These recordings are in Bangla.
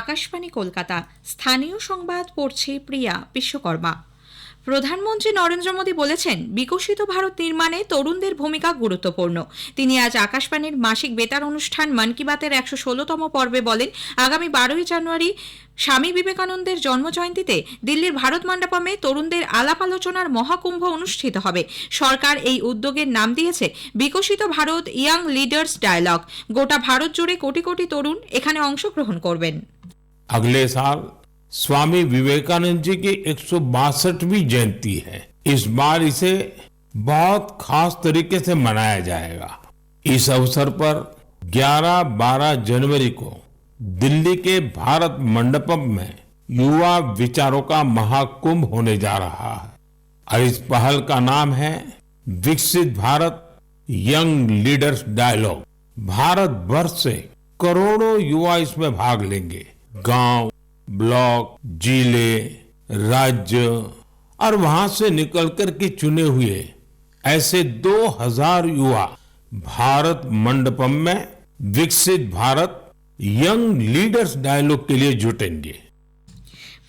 আকাশবাণী কলকাতা। স্থানীয় সংবাদ পড়ছে প্রিয়া বিশ্বকর্মা। প্রধানমন্ত্রী নরেন্দ্র মোদী বলেছেন, বিকশিত ভারত নির্মাণে তরুণদের ভূমিকা গুরুত্বপূর্ণ। তিনি আজ আকাশবাণীর মাসিক বেতার অনুষ্ঠান মন কি বাতের একশো ষোলোতম পর্বে বলেন, আগামী বারোই জানুয়ারি স্বামী বিবেকানন্দের জন্মজয়ন্তীতে দিল্লির ভারত মণ্ডপমে তরুণদের আলাপ আলোচনার মহাকুম্ভ অনুষ্ঠিত হবে। সরকার এই উদ্যোগের নাম দিয়েছে, বিকশিত ভারত ইয়াং লিডার্স ডায়ালগ। গোটা ভারত জুড়ে কোটি কোটি তরুণ এখানে অংশগ্রহণ করবেন। अगले साल स्वामी विवेकानंद जी की एक जयंती है। इस बार इसे बहुत खास तरीके से मनाया जाएगा। इस अवसर पर 11-12 जनवरी को दिल्ली के भारत मंडपम में युवा विचारों का महाकुंभ होने जा रहा है। और इस पहल का नाम है विकसित Bharat young leaders dialogue. Bharat भर से करोड़ों युवा इसमें भाग लेंगे। गाँव, ब्लॉक, ज़िले, राज्य और वहाँ से निकलकर के चुने हुए ऐसे 2000 युवा भारत मंडपम में विकसित भारत यंग लीडर्स डायलॉग के लिए जुटेंगे।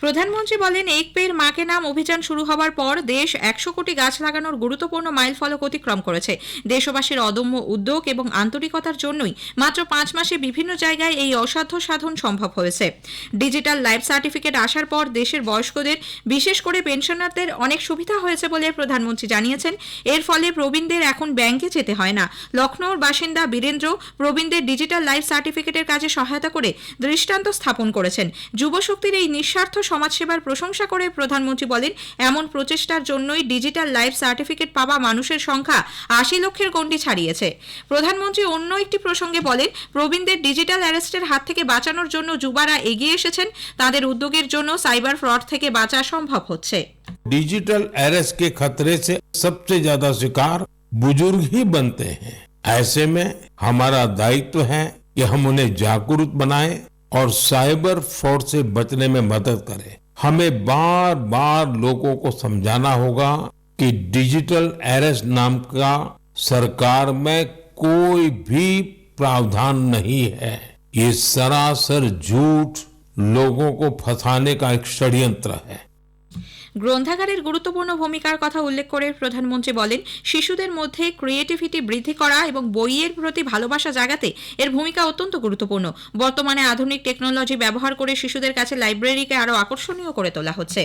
প্রধানমন্ত্রী বলেন, এক পের মাকে নাম অভিযান শুরু হওয়ার পর দেশ একশো কোটি গাছ লাগানোর গুরুত্বপূর্ণ মাইল ফলক অতিক্রম করেছে। দেশবাসীর অদম্য উদ্যোগ এবং আন্তরিকতার জন্যই মাত্র পাঁচ মাসে বিভিন্ন জায়গায় এই অসাধ্য সাধন সম্ভব হয়েছে। ডিজিটাল লাইফ সার্টিফিকেট আসার পর দেশের বয়স্কদের, বিশেষ করে পেনশনারদের, অনেক সুবিধা হয়েছে বলে প্রধানমন্ত্রী জানিয়েছেন। এর ফলে প্রবীণদের এখন ব্যাংকে যেতে হয় না। লখনৌর বাসিন্দা বীরেন্দ্র প্রবীণদের ডিজিটাল লাইফ সার্টিফিকেটের কাজে সহায়তা করে দৃষ্টান্ত স্থাপন করেছেন। যুবশক্তির এই নিঃস্বার্থ সমাজসেবার প্রশংসা করে প্রধানমন্ত্রী বলেন এমন প্রচেষ্টার জন্যই ডিজিটাল লাইফ সার্টিফিকেট পাওয়া মানুষের সংখ্যা আশি লক্ষের গণ্ডি ছাড়িয়েছে প্রধানমন্ত্রী অন্য একটি প্রসঙ্গে বলেন প্রবীণদের ডিজিটাল অ্যারেস্টের হাত থেকে বাঁচানোর জন্য যুবারা এগিয়ে এসেছেন তাদের উদ্যোগের জন্য সাইবার ফ্রড থেকে বাঁচা সম্ভব হচ্ছে डिजिटल एरेस्ट के खतरे से सबसे ज्यादा शिकार बुजुर्ग ही बनते हैं ऐसे में हमारा दायित्व है कि हम उन्हें जागरूक बनाएं और साइबर फ्रॉड से बचने में मदद करे। हमें बार बार लोगों को समझाना होगा कि डिजिटल एरेस नाम का सरकार में कोई भी प्रावधान नहीं है। ये सरासर झूठ लोगों को फंसाने का एक षड्यंत्र है। গ্রন্থাগারের গুরুত্বপূর্ণ ভূমিকার কথা উল্লেখ করে প্রধানমন্ত্রী বলেন, শিশুদের মধ্যে ক্রিয়েটিভিটি বৃদ্ধি করা এবং বইয়ের প্রতি ভালোবাসা জাগাতে এর ভূমিকা অত্যন্ত গুরুত্বপূর্ণ। বর্তমানে আধুনিক টেকনোলজি ব্যবহার করে শিশুদের কাছে লাইব্রেরিকে আরও আকর্ষণীয় করে তোলা হচ্ছে।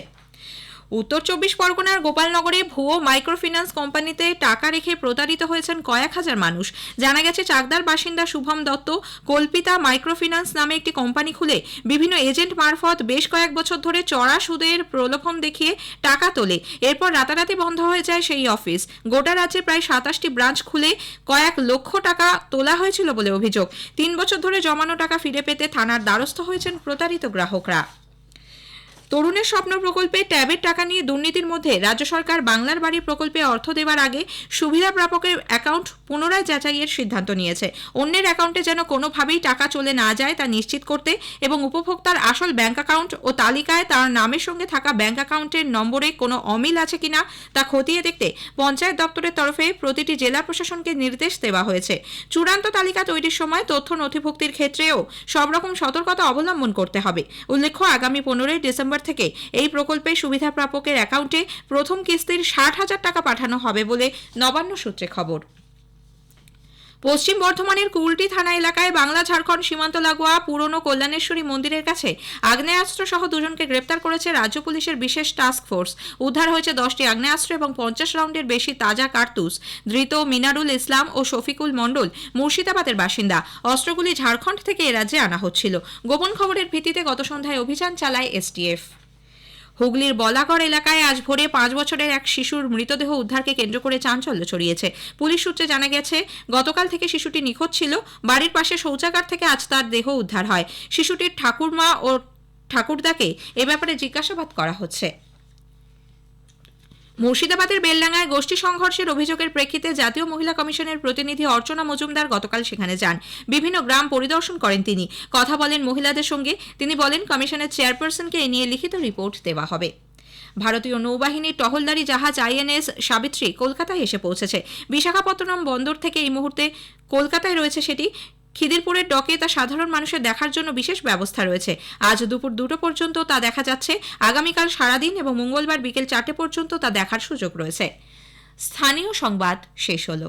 উত্তর চব্বিশ পরগনার গোপালনগরে ভুয়ো মাইক্রোফিন্যান্স কোম্পানিতে টাকা রেখে প্রতারিত হয়েছেন কয়েক হাজার মানুষ। জানা গেছে, চাকদার বাসিন্দা শুভম দত্ত কল্পিতা মাইক্রোফিন্যান্স নামে একটি কোম্পানি খুলে বিভিন্ন এজেন্ট মারফত বেশ কয়েক বছর ধরে চড়া সুদের প্রলোভন দেখিয়ে টাকা তোলে। এরপর রাতারাতি বন্ধ হয়ে যায় সেই অফিস। গোটা রাজ্যে প্রায় সাতাশটি ব্রাঞ্চ খুলে কয়েক লক্ষ টাকা তোলা হয়েছিল বলে অভিযোগ। তিন বছর ধরে জমানো টাকা ফিরে পেতে থানার দ্বারস্থ হয়েছেন প্রতারিত গ্রাহকরা। তরুণের স্বপ্ন প্রকল্পে ট্যাবের টাকা নিয়ে দুর্নীতির মধ্যে রাজ্য সরকার বাংলার বাড়ি প্রকল্পে অর্থ দেওয়ার আগে সুবিধা প্রাপকের অ্যাকাউন্ট পুনরায় যাচাইয়ের সিদ্ধান্ত নিয়েছে। অন্যের অ্যাকাউন্টে যেন কোনোভাবেই টাকা চলে না যায় তা নিশ্চিত করতে এবং উপভোক্তার আসল ব্যাংক অ্যাকাউন্ট ও তালিকায় তার নামের সঙ্গে থাকা ব্যাংক অ্যাকাউন্টের নম্বরে কোনো অমিল আছে কিনা তা খতিয়ে দেখতে পঞ্চায়েত দপ্তরের তরফে প্রতিটি জেলা প্রশাসনকে নির্দেশ দেওয়া হয়েছে। চূড়ান্ত তালিকা তৈরির সময় তথ্য নথিভুক্তির ক্ষেত্রেও সব রকম সতর্কতা অবলম্বন করতে হবে। উল্লেখ্য, আগামী পনেরোই ডিসেম্বর থেকে এই প্রকল্পে সুবিধা প্রাপকের অ্যাকাউন্টে প্রথম কিস্তির ষাট হাজার টাকা পাঠানো হবে বলে নবান্ন সূত্রে খবর। পশ্চিম বর্ধমানের কুলটি থানা এলাকায় বাংলা, ঝাড়খণ্ড, সীমান্ত, লাগোয়া, পুরনো কল্যাণেশ্বরী মন্দিরের কাছে আগ্নেয়াস্ত্র সহ দুজনকে গ্রেপ্তার করেছে রাজ্য পুলিশের বিশেষ টাস্ক ফোর্স। উদ্ধার হয়েছে দশটি আগ্নেয়াস্ত্র এবং পঞ্চাশ রাউন্ডের বেশি তাজা কার্তুস ধৃত মিনারুল ইসলাম ও শফিকুল মণ্ডল মুর্শিদাবাদের বাসিন্দা। অস্ত্রগুলি ঝাড়খণ্ড থেকে এ রাজ্যে আনা হচ্ছিল। গোপন খবরের ভিত্তিতে গত সন্ধ্যায় অভিযান চালায় এসটিএফ হুগলির বলাগড় এলাকায় আজ ভোরে পাঁচ বছরের এক শিশুর মৃতদেহ উদ্ধারকে কেন্দ্র করে চাঞ্চল্য ছড়িয়েছে। পুলিশ সূত্রে জানা গেছে, গতকাল থেকে শিশুটি নিখোঁজ ছিল। বাড়ির পাশে শৌচাগার থেকে আজ তার দেহ উদ্ধার হয়। শিশুটির ঠাকুরমা ও ঠাকুরদাকে এ ব্যাপারে জিজ্ঞাসাবাদ করা হচ্ছে। মুর্শিদাবাদের বেলডাঙ্গায় গোষ্ঠী সংঘর্ষের অভিযোগের প্রেক্ষিতে জাতীয় মহিলা কমিশনের প্রতিনিধি অর্চনা মজুমদার গতকাল সেখানে যান। বিভিন্ন গ্রাম পরিদর্শন করেন তিনি। কথা বলেন মহিলাদের সঙ্গে। তিনি বলেন, কমিশনের চেয়ারপারসনকে এ নিয়ে লিখিত রিপোর্ট দেওয়া হবে। ভারতীয় নৌবাহিনীর টহলদারি জাহাজ আইএনএস সাবিত্রী কলকাতায় এসে পৌঁছেছে। বিশাখাপত্তনম বন্দর থেকে এই মুহূর্তে কলকাতায় রয়েছে সেটি। খিদিরপুরের টকে তা সাধারণ মানুষের দেখার জন্য বিশেষ ব্যবস্থা রয়েছে। আজ দুপুর দুটো পর্যন্ত তা দেখা যাচ্ছে। আগামীকাল সারাদিন এবং মঙ্গলবার বিকেল চারটে পর্যন্ত তা দেখার সুযোগ রয়েছে। স্থানীয় সংবাদ শেষ হলো।